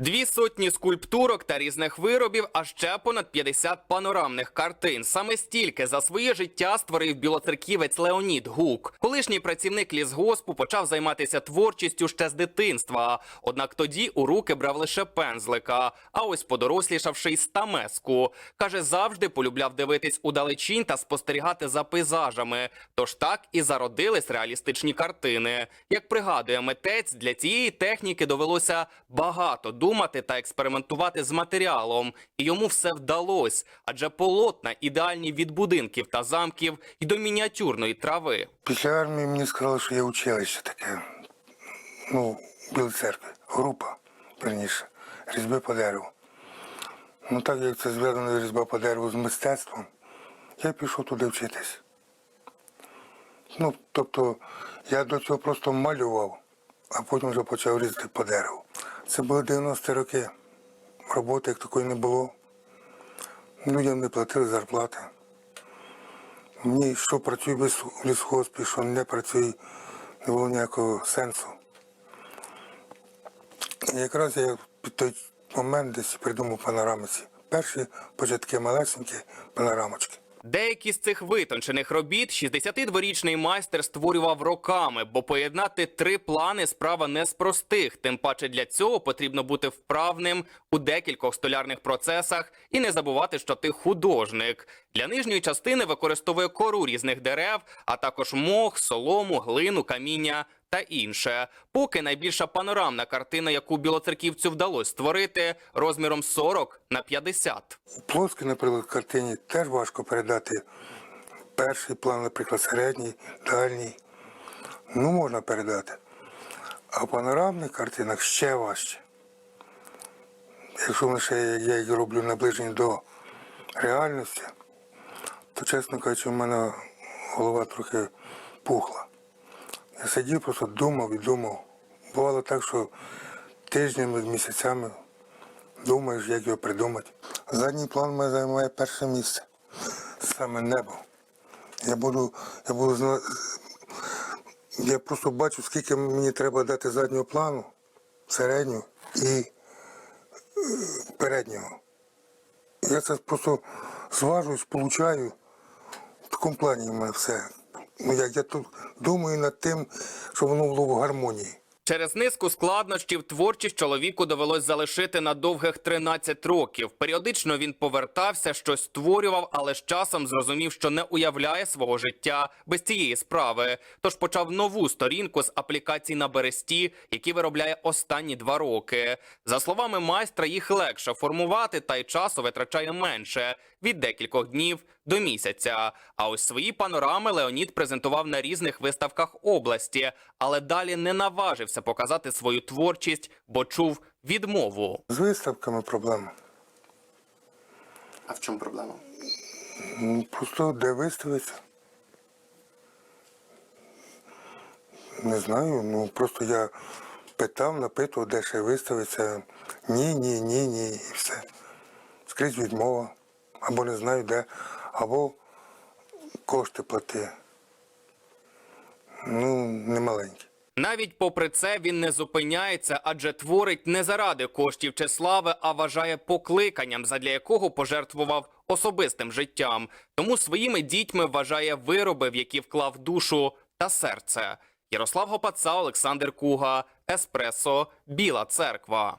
Дві сотні скульптурок та різних виробів, а ще понад 50 панорамних картин. Саме стільки за своє життя створив білоцерківець Леонід Гук. Колишній працівник лісгоспу почав займатися творчістю ще з дитинства. Однак тоді у руки брав лише пензлика. А ось подорослішавши й стамеску. Каже, завжди полюбляв дивитись удалечінь та спостерігати за пейзажами. Тож так і зародились реалістичні картини. Як пригадує митець, для цієї техніки довелося багато думати та експериментувати з матеріалом, і йому все вдалось, адже полотна ідеальні від будинків та замків і до мініатюрної трави. Після армії мені сказали, що є училище таке. Ну, в Білій церкві. Група, верніше, різьби по дереву. Ну так як це зв'язано різьба по дереву з мистецтвом, я пішов туди вчитись. Ну, тобто, я до цього просто малював, а потім вже почав різати по дереву. Це були 90-ті роки. Роботи як такої не було. Людям не платили зарплати. Мені що працює без лісгоспі, що не працює, не було ніякого сенсу. І якраз я під той момент десь придумав панорамиці. Перші початки малесенькі панорамочки. Деякі з цих витончених робіт 62-річний майстер створював роками, бо поєднати три плани справа не з простих. Тим паче для цього потрібно бути вправним у декількох столярних процесах і не забувати, що ти художник. Для нижньої частини використовує кору різних дерев, а також мох, солому, глину, каміння та інше. Поки найбільша панорамна картина, яку білоцерківцю вдалося створити, розміром 40 на 50. У плоскій, наприклад, картині теж важко передати перший план, наприклад, середній, дальній. Ну, можна передати. А в панорамних картинах ще важче. Якщо лише я їх роблю наближені до реальності, то, чесно кажучи, в мене голова трохи пухла. Я сидів, просто думав і думав. Бувало так, що тижнями, місяцями думаєш, як його придумати. Задній план мене займає перше місце. Саме небо. Я буду, я буду Я просто бачу, скільки мені треба дати заднього плану, середнього і е, переднього. Я це просто зважую, сполучаю. Такому все. Ну, як я тут думаю над тим, щоб воно було в гармонії. Через низку складнощів творчість чоловіку довелось залишити на довгих 13 років. Періодично він повертався, щось створював, але з часом зрозумів, що не уявляє свого життя без цієї справи. Тож почав нову сторінку з аплікацій на бересті, які виробляє останні два роки. За словами майстра, їх легше формувати, та й часу витрачає менше від декількох днів до місяця. А ось свої панорами Леонід презентував на різних виставках області, але далі не наважився показати свою творчість, бо чув відмову. З виставками проблема. А в чому проблема? Ну, Просто де виставиться. Не знаю, ну просто я питав, напитував, де ще виставиться. Ні, ні, ні, ні, і все. Скрізь відмова. Або не знаю де, або кошти плати. Ну, немаленькі. Навіть попри це він не зупиняється, адже творить не заради коштів чи слави, а вважає покликанням, задля якого пожертвував особистим життям. Тому своїми дітьми вважає вироби, в які вклав душу та серце. Ярослав Гопаца, Олександр Куга, Еспресо, Біла Церква.